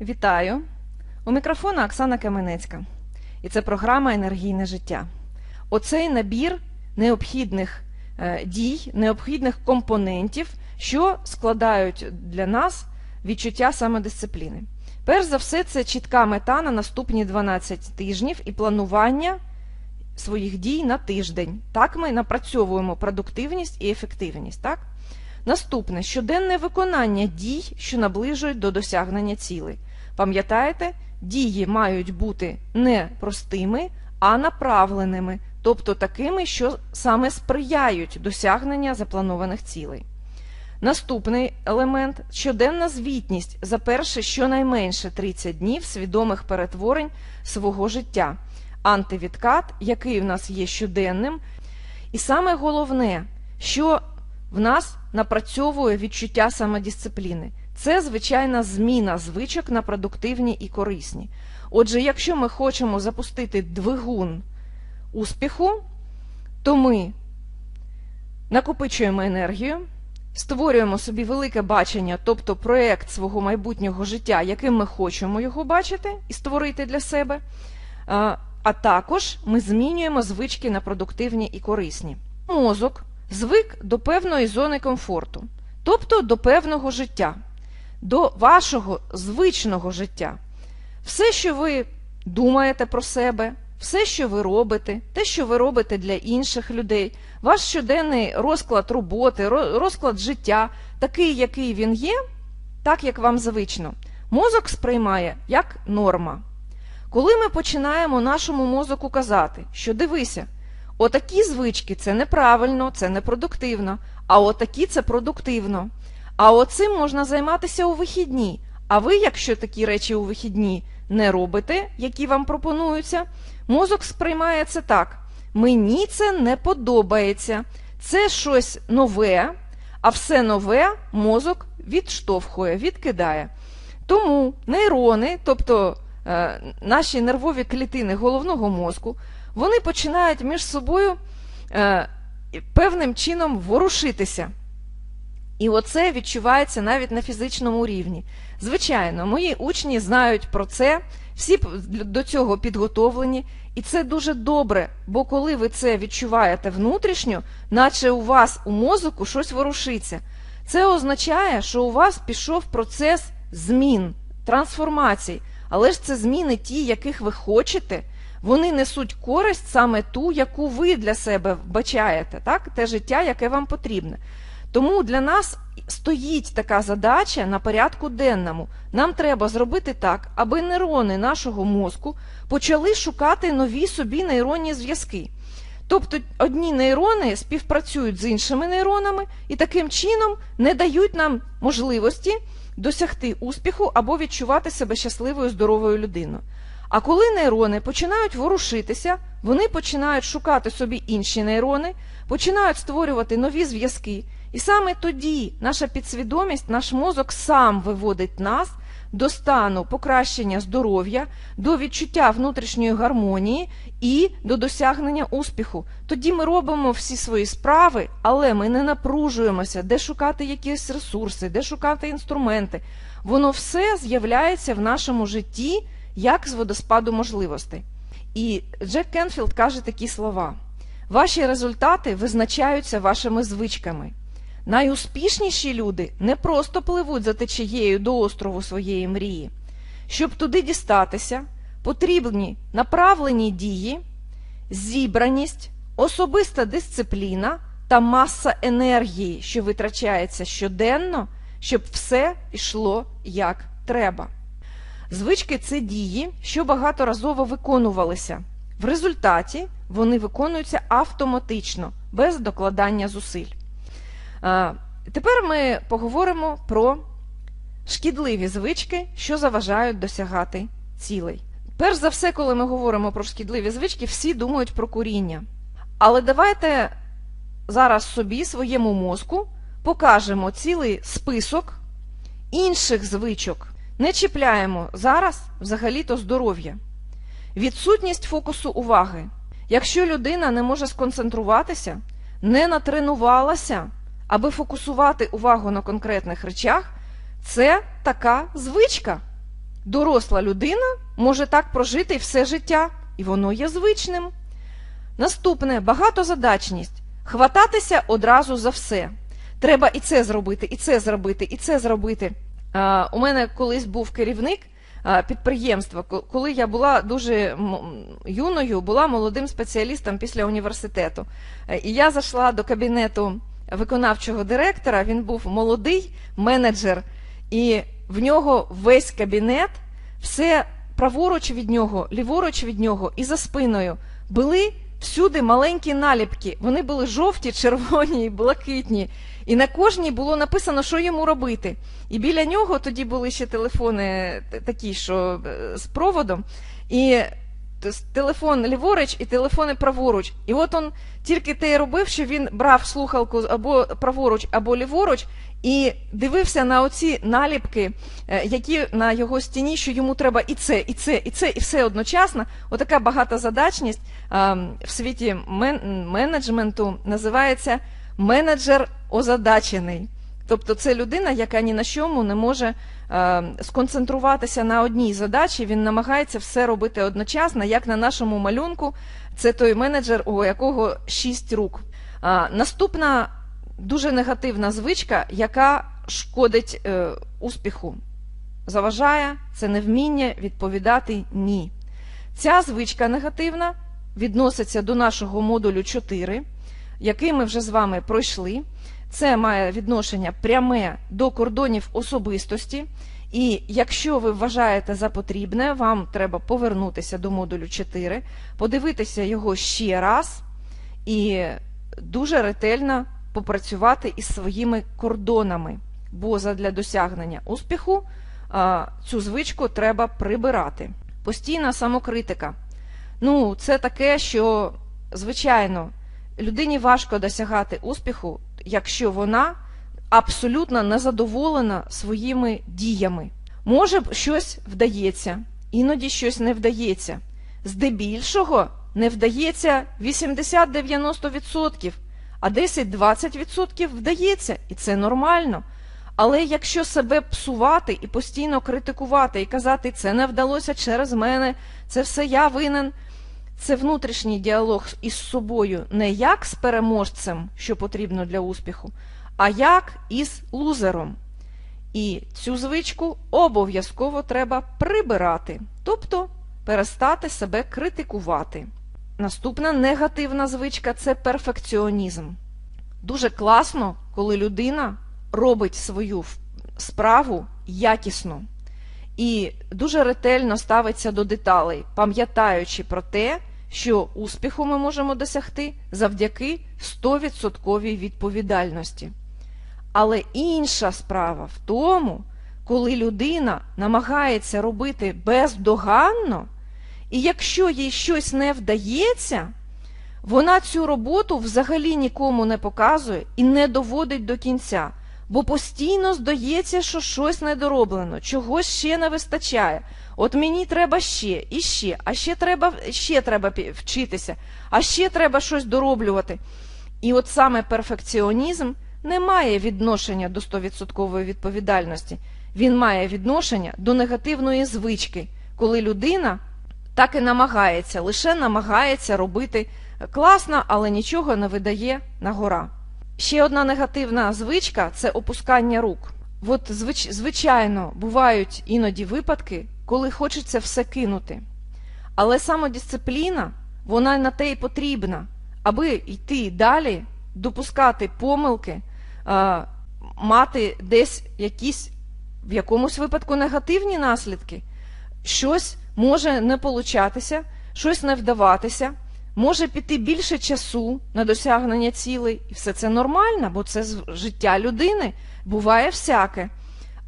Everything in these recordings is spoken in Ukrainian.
Вітаю! У мікрофона Оксана Каменецька. І це програма Енергійне життя. Оцей набір необхідних е, дій, необхідних компонентів, що складають для нас відчуття самодисципліни. Перш за все, це чітка мета на наступні 12 тижнів і планування своїх дій на тиждень. Так ми напрацьовуємо продуктивність і ефективність. Так? Наступне щоденне виконання дій, що наближують до досягнення цілей. Пам'ятаєте, дії мають бути не простими, а направленими, тобто такими, що саме сприяють досягнення запланованих цілей. Наступний елемент щоденна звітність за перше щонайменше 30 днів свідомих перетворень свого життя, антивідкат, який в нас є щоденним. І саме головне, що в нас напрацьовує відчуття самодисципліни. Це звичайна зміна звичок на продуктивні і корисні. Отже, якщо ми хочемо запустити двигун успіху, то ми накопичуємо енергію, створюємо собі велике бачення, тобто проєкт свого майбутнього життя, яким ми хочемо його бачити і створити для себе. А також ми змінюємо звички на продуктивні і корисні. Мозок звик до певної зони комфорту, тобто до певного життя, до вашого звичного життя. Все, що ви думаєте про себе, все, що ви робите, те, що ви робите для інших людей, ваш щоденний розклад роботи, розклад життя, такий, який він є, так як вам звично, мозок сприймає як норма. Коли ми починаємо нашому мозоку казати, що дивися, отакі звички це неправильно, це непродуктивно, а отакі це продуктивно. А оцим можна займатися у вихідні. А ви, якщо такі речі у вихідні не робите, які вам пропонуються, мозок сприймає це так. Мені це не подобається, це щось нове, а все нове мозок відштовхує, відкидає. Тому нейрони, тобто наші нервові клітини головного мозку, вони починають між собою е, певним чином ворушитися. І оце відчувається навіть на фізичному рівні. Звичайно, мої учні знають про це, всі до цього підготовлені, і це дуже добре, бо коли ви це відчуваєте внутрішньо, наче у вас у мозоку щось ворушиться. Це означає, що у вас пішов процес змін, трансформацій, але ж це зміни ті, яких ви хочете. Вони несуть користь саме ту, яку ви для себе вбачаєте, так? те життя, яке вам потрібне. Тому для нас стоїть така задача на порядку денному. Нам треба зробити так, аби нейрони нашого мозку почали шукати нові собі нейронні зв'язки. Тобто одні нейрони співпрацюють з іншими нейронами і таким чином не дають нам можливості досягти успіху або відчувати себе щасливою, здоровою людиною. А коли нейрони починають ворушитися, вони починають шукати собі інші нейрони, починають створювати нові зв'язки. І саме тоді наша підсвідомість, наш мозок сам виводить нас до стану покращення здоров'я, до відчуття внутрішньої гармонії і до досягнення успіху. Тоді ми робимо всі свої справи, але ми не напружуємося, де шукати якісь ресурси, де шукати інструменти. Воно все з'являється в нашому житті як з водоспаду можливостей. І Джек Кенфілд каже такі слова: ваші результати визначаються вашими звичками. Найуспішніші люди не просто пливуть за течією до острову своєї мрії. Щоб туди дістатися, потрібні направлені дії, зібраність, особиста дисципліна та маса енергії, що витрачається щоденно, щоб все йшло як треба. Звички це дії, що багаторазово виконувалися. В результаті вони виконуються автоматично, без докладання зусиль. Тепер ми поговоримо про шкідливі звички, що заважають досягати цілей. Перш за все, коли ми говоримо про шкідливі звички, всі думають про куріння. Але давайте зараз собі, своєму мозку, покажемо цілий список інших звичок. Не чіпляємо зараз взагалі-то здоров'я. Відсутність фокусу уваги. Якщо людина не може сконцентруватися, не натренувалася, аби фокусувати увагу на конкретних речах, це така звичка. доросла людина може так прожити все життя, і воно є звичним. Наступне багатозадачність. Хвататися одразу за все. Треба і це зробити, і це зробити, і це зробити. У мене колись був керівник підприємства, коли я була дуже юною, була молодим спеціалістом після університету. Е, І я зайшла до кабінету виконавчого директора. Він був молодий менеджер, і в нього весь кабінет, все праворуч від нього, ліворуч від нього і за спиною були всюди маленькі наліпки. Вони були жовті, червоні і блакитні. І на кожній було написано, що йому робити. І біля нього тоді були ще телефони такі, що е, з проводом. І телефон ліворуч і телефони праворуч. І от он тільки те й робив, що він брав слухалку або праворуч, або ліворуч, і дивився на оці наліпки, е, які на його стіні, що йому треба і це, і це, і це, і все одночасно. Отака багатозадачність в світі мен- менеджменту називається менеджер озадачений. Тобто це людина, яка ні на чому не може е, сконцентруватися на одній задачі, він намагається все робити одночасно, як на нашому малюнку, це той менеджер, у якого шість рук. А, наступна дуже негативна звичка, яка шкодить е, успіху, заважає це невміння відповідати ні. Ця звичка негативна відноситься до нашого модулю 4, який ми вже з вами пройшли. Це має відношення пряме до кордонів особистості. І якщо ви вважаєте за потрібне, вам треба повернутися до модулю 4, подивитися його ще раз і дуже ретельно попрацювати із своїми кордонами. Бо задля досягнення успіху цю звичку треба прибирати. Постійна самокритика. Ну, це таке, що, звичайно, людині важко досягати успіху, якщо вона абсолютно незадоволена своїми діями. Може, щось вдається, іноді щось не вдається. Здебільшого не вдається 80-90%, а 10-20% вдається, і це нормально. Але якщо себе псувати і постійно критикувати і казати, це не вдалося через мене, це все я винен, це внутрішній діалог із собою не як з переможцем, що потрібно для успіху, а як із лузером. І цю звичку обов'язково треба прибирати, тобто перестати себе критикувати. Наступна негативна звичка це перфекціонізм. Дуже класно, коли людина робить свою справу якісно і дуже ретельно ставиться до деталей, пам'ятаючи про те, що успіху ми можемо досягти завдяки 100% відповідальності. Але інша справа в тому, коли людина намагається робити бездоганно, і якщо їй щось не вдається, вона цю роботу взагалі нікому не показує і не доводить до кінця, бо постійно здається, що щось недороблено, чогось ще не вистачає. От мені треба ще, і ще, а ще треба, ще треба вчитися, а ще треба щось дороблювати. І от саме перфекціонізм не має відношення до 100% відповідальності. Він має відношення до негативної звички, коли людина так і намагається, лише намагається робити класно, але нічого не видає на гора. Ще одна негативна звичка це опускання рук. От звич, звичайно, бувають іноді випадки, коли хочеться все кинути. Але самодисципліна, вона на те й потрібна, аби йти далі, допускати помилки, а, мати десь якісь в якомусь випадку негативні наслідки. Щось може не получатися, щось не вдаватися, може піти більше часу на досягнення цілей, і все це нормально, бо це життя людини, буває всяке.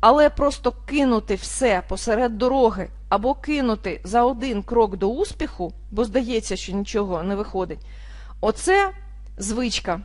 Але просто кинути все посеред дороги або кинути за один крок до успіху, бо здається, що нічого не виходить, оце звичка.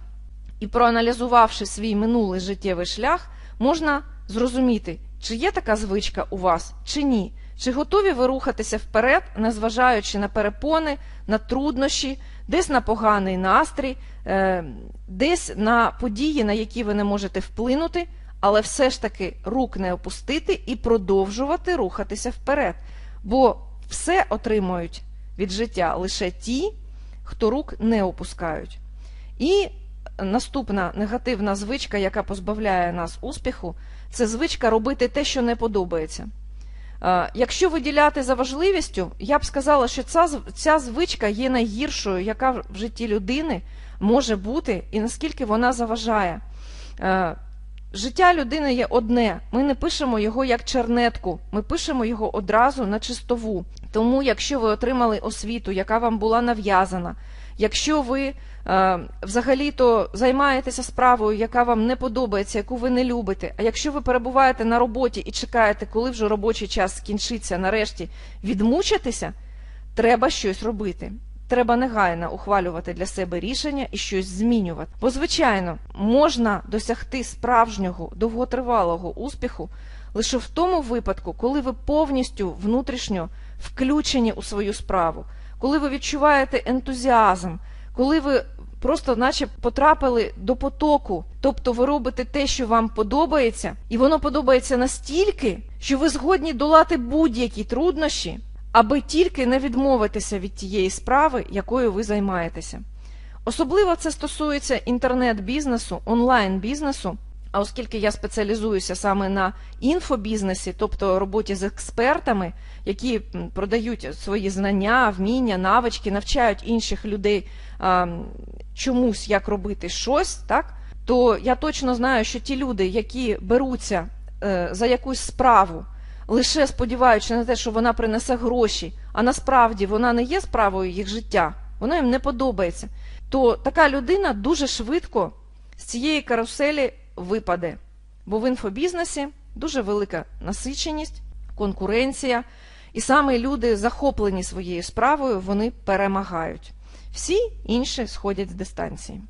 І проаналізувавши свій минулий життєвий шлях, можна зрозуміти, чи є така звичка у вас, чи ні. Чи готові ви рухатися вперед, незважаючи на перепони, на труднощі, десь на поганий настрій, е, десь на події, на які ви не можете вплинути, але все ж таки рук не опустити і продовжувати рухатися вперед. Бо все отримують від життя лише ті, хто рук не опускають. І наступна негативна звичка, яка позбавляє нас успіху, це звичка робити те, що не подобається. Е, Якщо виділяти за важливістю, я б сказала, що ця, ця звичка є найгіршою, яка в житті людини може бути, і наскільки вона заважає. Е, Життя людини є одне. Ми не пишемо його як чернетку, ми пишемо його одразу на чистову. Тому, якщо ви отримали освіту, яка вам була нав'язана, якщо ви взагалі-то займаєтеся справою, яка вам не подобається, яку ви не любите, а якщо ви перебуваєте на роботі і чекаєте, коли вже робочий час скінчиться, нарешті відмучитися, треба щось робити. Треба негайно ухвалювати для себе рішення і щось змінювати. Бо, звичайно, можна досягти справжнього довготривалого успіху лише в тому випадку, коли ви повністю внутрішньо включені у свою справу, коли ви відчуваєте ентузіазм, коли ви просто наче потрапили до потоку, тобто ви робите те, що вам подобається, і воно подобається настільки, що ви згодні долати будь-які труднощі, аби тільки не відмовитися від тієї справи, якою ви займаєтеся. Особливо це стосується інтернет-бізнесу, онлайн-бізнесу. А оскільки я спеціалізуюся саме на інфобізнесі, тобто роботі з експертами, які продають свої знання, вміння, навички, навчають інших людей а, чомусь, як робити щось, так, то я точно знаю, що ті люди, які беруться е, за якусь справу, лише сподіваючись на те, що вона принесе гроші, а насправді вона не є справою їх життя, вона їм не подобається, то така людина дуже швидко з цієї каруселі випаде. Бо в інфобізнесі дуже велика насиченість, конкуренція, і саме люди, захоплені своєю справою, вони перемагають. Всі інші сходять з дистанції.